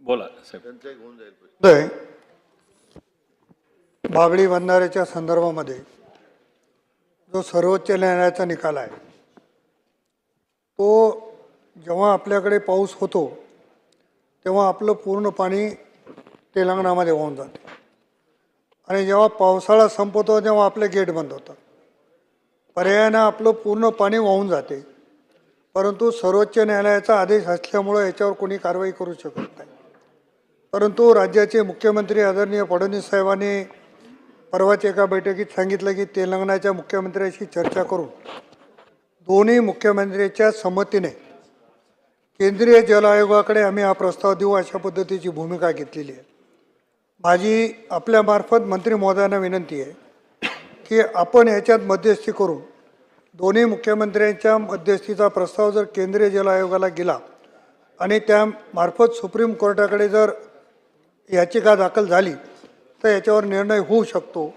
बोला साहेब. बाबळी बंधाऱ्याच्या संदर्भामध्ये जो सर्वोच्च न्यायालयाचा निकाल आहे तो जेव्हा आपल्याकडे पाऊस होतो तेव्हा आपलं पूर्ण पाणी तेलंगणामध्ये वाहून जाते. आणि जेव्हा पावसाळा संपतो तेव्हा आपले गेट बंद होतात. पर्यायानं आपलं पूर्ण पाणी वाहून जाते. परंतु सर्वोच्च न्यायालयाचा आदेश असल्यामुळं याच्यावर कोणी कारवाई करू शकत नाही. परंतु राज्याचे मुख्यमंत्री आदरणीय फडणवीस साहेबांनी परवाच्या एका बैठकीत सांगितलं की तेलंगणाच्या मुख्यमंत्र्याशी चर्चा करून दोन्ही मुख्यमंत्र्याच्या संमतीने केंद्रीय जल आयोगाकडे आम्ही हा प्रस्ताव देऊ अशा पद्धतीची भूमिका घेतलेली आहे. माझी आपल्यामार्फत मंत्री महोदयांना विनंती आहे की आपण याच्यात मध्यस्थी करून दोन्ही मुख्यमंत्र्यांच्या मध्यस्थीचा प्रस्ताव जर केंद्रीय जल आयोगाला गेला आणि त्यामार्फत सुप्रीम कोर्टाकडे जर याचिका दाखल झाली तर याच्यावर निर्णय होऊ शकतो.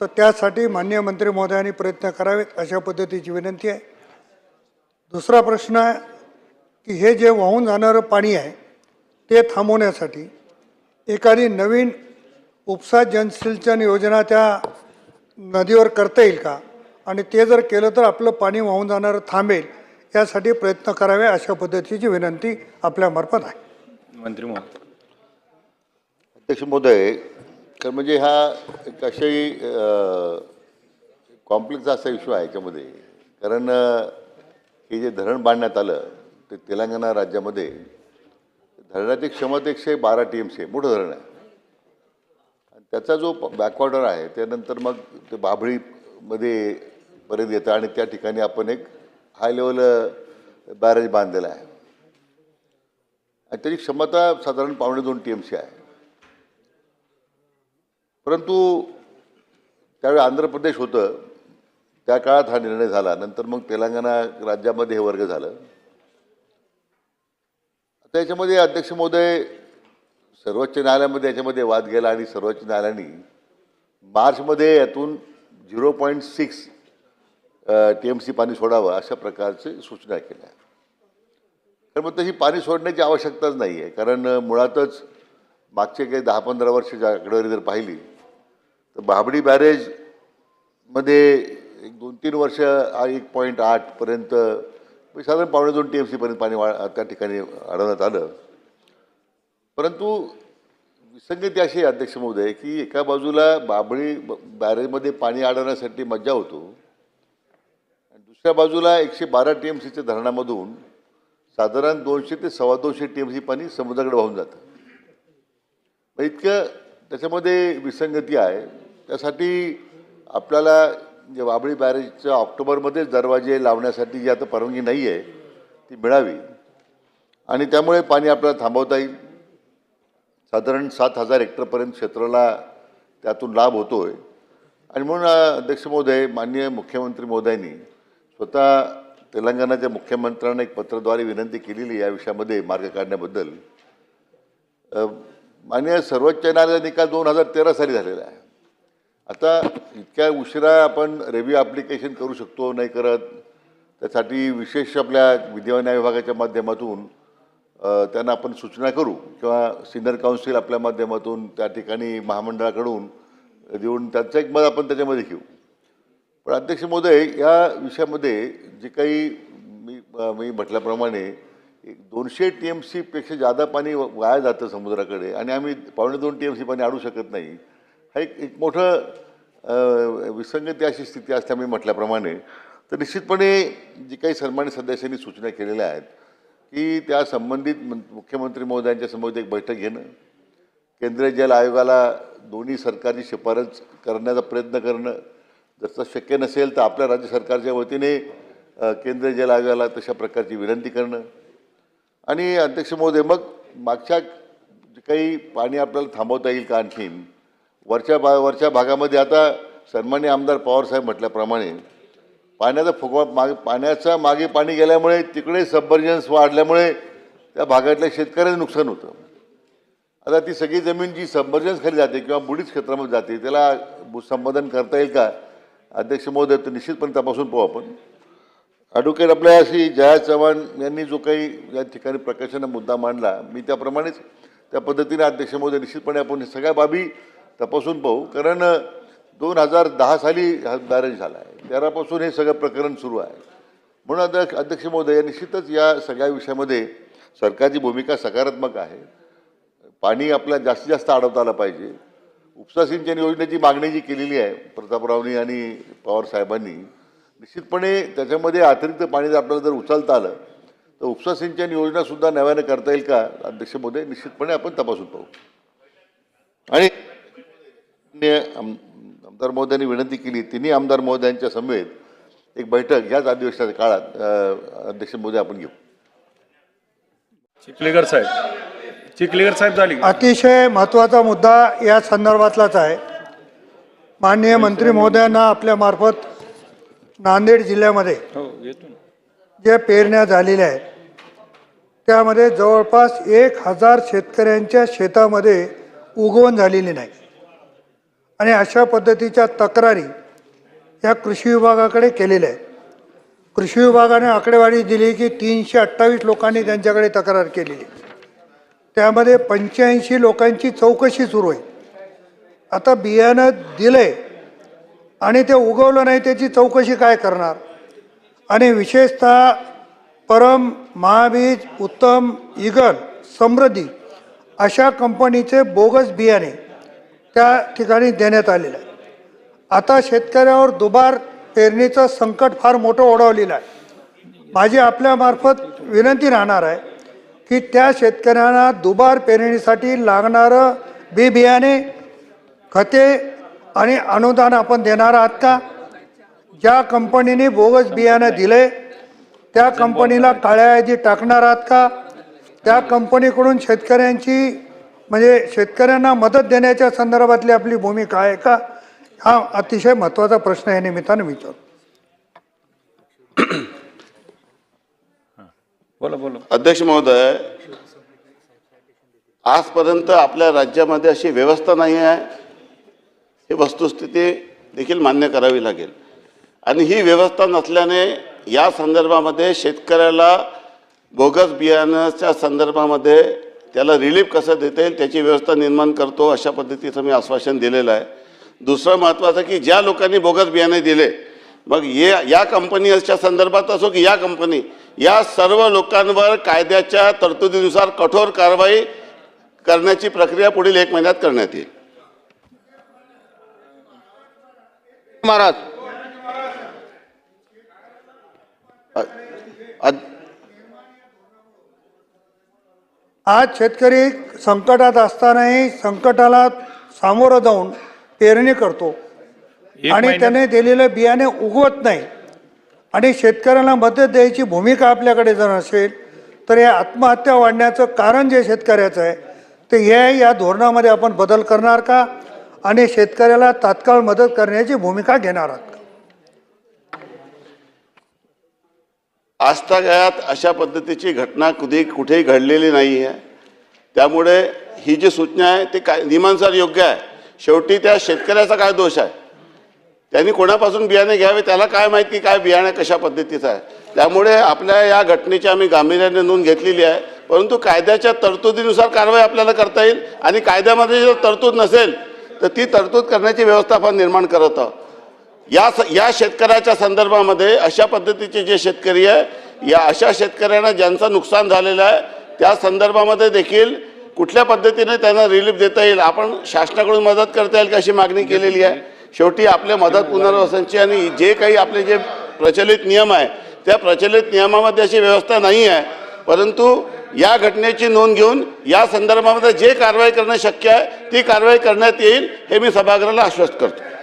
तर त्यासाठी मान्य मंत्री महोदयांनी प्रयत्न करावेत अशा पद्धतीची विनंती आहे. दुसरा प्रश्न आहे की हे जे वाहून जाणारं पाणी आहे ते थांबवण्यासाठी एखादी नवीन उपसा जलसिंचन योजना त्या नदीवर करता येईल का? आणि ते जर केलं तर आपलं पाणी वाहून जाणारं थांबेल यासाठी प्रयत्न करावे अशा पद्धतीची विनंती आपल्यामार्फत आहे. मंत्री महोदय. अध्यक्ष महोदय तर म्हणजे हा एक अशाही कॉम्प्लेक्स असा इश्यू आहे याच्यामध्ये. कारण हे जे धरण बांधण्यात आलं ते तेलंगणा राज्यामध्ये धरणाची क्षमता एकशे बारा टी एम सी आहे मोठं धरण आहे. आणि त्याचा जो बॅकवॉर्डर आहे त्यानंतर मग ते बाभळीमध्ये परत येतं आणि त्या ठिकाणी आपण एक हाय लेवल बॅरेज बांधलेला आहे. आणि त्याची क्षमता साधारण पावणे दोन टी एम सी आहे. परंतु त्यावेळी आंध्र प्रदेश होतं. त्या काळात हा निर्णय झाला. नंतर मग तेलंगणा राज्यामध्ये हे वर्ग झालं. त्याच्यामध्ये अध्यक्ष महोदय सर्वोच्च न्यायालयामध्ये याच्यामध्ये वाद गेला आणि सर्वोच्च न्यायालयाने मार्चमध्ये यातून zero point six T M C पाणी सोडावं अशा प्रकारचे सूचना केल्या. तर मग तशी पाणी सोडण्याची आवश्यकताच नाही आहे कारण मुळातच मागचे काही दहा पंधरा वर्षाच्या आकडेवारी जर पाहिली तर बाबडी बॅरेजमध्ये एक दोन तीन वर्ष एक पॉईंट आठपर्यंत म्हणजे साधारण पावणे दोन टी एम सीपर्यंत पाणी वा त्या ठिकाणी अडवण्यात आलं. परंतु विसंगती अशी अध्यक्ष महोदय की एका बाजूला बाबळी ब- बॅरेजमध्ये पाणी अडवण्यासाठी मज्जा होतो आणि दुसऱ्या बाजूला एकशे बारा टी एम सीच्या धरणामधून साधारण दोनशे ते सव्वा दोनशे टी एम सी पाणी समुद्राकडे वाहून जातं. इतकं त्याच्यामध्ये विसंगती आहे त्यासाठी आपल्याला जे बाबळी बॅरेजच्या ऑक्टोबरमध्येच दरवाजे लावण्यासाठी जी आता परवानगी नाही आहे ती मिळावी. आणि त्यामुळे पाणी आपल्याला थांबवता येईल. साधारण सात हजार हेक्टरपर्यंत क्षेत्राला त्यातून लाभ होतो आहे आणि म्हणून अध्यक्ष महोदय माननीय मुख्यमंत्री महोदयांनी स्वतः तेलंगणाच्या मुख्यमंत्र्यांना एक पत्राद्वारे विनंती केलेली या विषयामध्ये मार्ग काढण्याबद्दल. माननीय सर्वोच्च न्यायालयाचा निकाल दोन हजार तेरा साली झालेला आहे. आता इतक्या उशिरा आपण रेव्ह्यू ॲप्लिकेशन करू शकतो नाही करत. त्यासाठी विशेष आपल्या विद्यमान विभागाच्या माध्यमातून त्यांना आपण सूचना करू किंवा सिनियर काउन्सिल आपल्या माध्यमातून त्या ठिकाणी महामंडळाकडून देऊन त्यांचं एक मत आपण त्याच्यामध्ये घेऊ. पण अध्यक्ष महोदय या विषयामध्ये जे काही मी मी म्हटल्याप्रमाणे एक दोनशे टी एम सीपेक्षा जादा पाणी वाया जातं समुद्राकडे आणि आम्ही पावणे दोन टी एम सी पाणी आणू शकत नाही. एक एक मोठं विसंगती अशी स्थिती असते मी म्हटल्याप्रमाणे. तर निश्चितपणे जी काही सन्मानित सदस्यांनी सूचना केलेल्या आहेत की त्या संबंधित मुख्यमंत्री महोदयांच्या समोर एक बैठक घेणं केंद्रीय जल आयोगाला दोन्ही सरकारची शिफारस करण्याचा प्रयत्न करणं. जसं शक्य नसेल तर आपल्या राज्य सरकारच्या वतीने केंद्रीय जल आयोगाला तशा प्रकारची विनंती करणं. आणि अध्यक्ष महोदय मग मागच्या जे काही पाणी आपल्याला थांबवता येईल का आणखीन वरच्या भा वरच्या भागामध्ये आता सन्मान्य आमदार पवारसाहेब म्हटल्याप्रमाणे पाण्याचा फुगवा मागे पाण्याचा मागे पाणी गेल्यामुळे तिकडे सबर्जन्स वाढल्यामुळे त्या भागातल्या शेतकऱ्याचं नुकसान होतं. आता ती सगळी जमीन जी सबमर्जन्स खाली जाते किंवा बुडीच क्षेत्रामध्ये जाते त्याला संबोधन करता येईल का? अध्यक्ष महोदय तर निश्चितपणे तपासून पाहू आपण. ॲडव्होकेट आपल्या अशी जया चव्हाण यांनी जो काही या ठिकाणी प्रकाशानं मुद्दा मांडला मी त्याप्रमाणेच त्या पद्धतीने अध्यक्ष महोदय निश्चितपणे आपण सगळ्या बाबी तपासून पाहू. कारण दोन हजार दहा साली बॅरेज झाला आहे. त्यापासून हे सगळं प्रकरण सुरू आहे. म्हणून अध्यक्ष अध्यक्ष महोदय निश्चितच या सगळ्या विषयामध्ये सरकारची भूमिका सकारात्मक आहे. पाणी आपल्या जास्तीत जास्त अडवता आलं पाहिजे. उपसा सिंचन योजनेची मागणी जी केलेली आहे प्रतापरावनी आणि पवार साहेबांनी निश्चितपणे त्याच्यामध्ये अतिरिक्त पाणी जर आपल्याला जर उचलता आलं तर उपसा सिंचन योजनासुद्धा नव्यानं करता येईल का अध्यक्ष महोदय? निश्चितपणे आपण तपासून पाहू. आणि आमदार महोदयांनी विनंती केली तिन्ही आमदार महोदयांच्या समेत एक बैठक ह्याच अधिवेशनाच्या काळात अध्यक्ष महोदय आपण घेऊ. चिखलीकर साहेब. चिखलीकर साहेब झाली अतिशय महत्त्वाचा मुद्दा या संदर्भातलाच आहे. माननीय मंत्री महोदयांना आपल्या मार्फत नांदेड जिल्ह्यामध्ये हो ज्या पेरण्या झालेल्या आहेत त्यामध्ये जवळपास एक हजार शेतकऱ्यांच्या शेतामध्ये उगवण झालेली नाही. आणि अशा पद्धतीच्या तक्रारी या कृषी विभागाकडे केलेल्या आहेत. कृषी विभागाने आकडेवारी दिली की तीनशे अठ्ठावीस लोकांनी त्यांच्याकडे तक्रार केलेली त्यामध्ये पंच्याऐंशी लोकांची चौकशी सुरू आहे. आता बियाणं दिलंय आणि ते उगवलं नाही त्याची चौकशी काय करणार? आणि विशेषतः परम महाबीज उत्तम इगल समृद्धी अशा कंपनीचे बोगस बियाणे त्या ठिकाणी देण्यात आलेलं आहे. आता शेतकऱ्यावर दुबार पेरणीचं संकट फार मोठं ओढवलेलं आहे. माझी आपल्यामार्फत विनंती राहणार आहे की त्या शेतकऱ्यांना दुबार पेरणीसाठी लागणारं बी बियाणे खते आणि अनुदान आपण देणार आहात का? ज्या कंपनीने बोगस बियाणं दिले त्या कंपनीला काळ्या यादी टाकणार आहात का? त्या कंपनीकडून शेतकऱ्यांची म्हणजे शेतकऱ्यांना मदत देण्याच्या संदर्भातली आपली भूमिका आहे का? हा अतिशय महत्त्वाचा प्रश्न या निमित्तानं विचारतो. बोला बोला. अध्यक्ष महोदय आजपर्यंत आपल्या राज्यामध्ये अशी व्यवस्था नाही आहे. ही वस्तुस्थिती देखील मान्य करावी लागेल. आणि ही व्यवस्था नसल्याने या संदर्भामध्ये शेतकऱ्याला बोगस बियाण्याच्या संदर्भामध्ये त्याला रिलीफ कसं देता येईल त्याची व्यवस्था निर्माण करतो अशा पद्धतीचं मी आश्वासन दिलेलं आहे. दुसरं महत्त्वाचं की ज्या लोकांनी बोगस बियाणे दिले मग ये या कंपनीच्या संदर्भात असो की या कंपनी या सर्व लोकांवर कायद्याच्या तरतुदीनुसार कठोर कारवाई करण्याची प्रक्रिया पुढील एक महिन्यात करण्यात येईल. महाराज. आज शेतकरी संकटात असतानाही संकटाला सामोरं जाऊन पेरणी करतो. आणि त्याने दिलेलं बियाणे उगवत नाही. आणि शेतकऱ्यांना मदत द्यायची भूमिका आपल्याकडे जर असेल तर या आत्महत्या वाढण्याचं कारण जे शेतकऱ्याचं आहे ते हे या धोरणामध्ये आपण बदल करणार का? आणि शेतकऱ्याला तात्काळ मदत करण्याची भूमिका घेणार आहात आजतागायत अशा पद्धतीची घटना कधी कुठेही घडलेली नाही आहे. त्यामुळे ही जी सूचना आहे ती काय नियमानुसार योग्य आहे. शेवटी त्या शेतकऱ्याचा काय दोष आहे? त्यांनी कोणापासून बियाणे घ्यावे त्याला काय माहिती की काय बियाणे कशा पद्धतीचं आहे? त्यामुळे आपल्या या घटनेची आम्ही गांभीर्याने नोंद घेतलेली आहे. परंतु कायद्याच्या तरतुदीनुसार कारवाई आपल्याला करता येईल आणि कायद्यामध्ये जर तरतूद नसेल तर ती तरतूद करण्याची व्यवस्था आपण निर्माण करत आहोत. या स या शेतकऱ्याच्या संदर्भामध्ये अशा पद्धतीचे जे शेतकरी आहे या अशा शेतकऱ्यांना ज्यांचं नुकसान झालेलं आहे त्या संदर्भामध्ये देखील कुठल्या पद्धतीने त्यांना रिलीफ देता येईल आपण शासनाकडून मदत करता येईल का अशी मागणी केलेली आहे? शेवटी आपल्या मदत पुनर्वसनची आणि जे काही आपले जे प्रचलित नियम आहे त्या प्रचलित नियमामध्ये अशी व्यवस्था नाही आहे. परंतु या घटनेची नोंद घेऊन या संदर्भामध्ये जे कारवाई करणं शक्य आहे ती कारवाई करण्यात येईल हे मी सभागृहाला आश्वस्त करतो.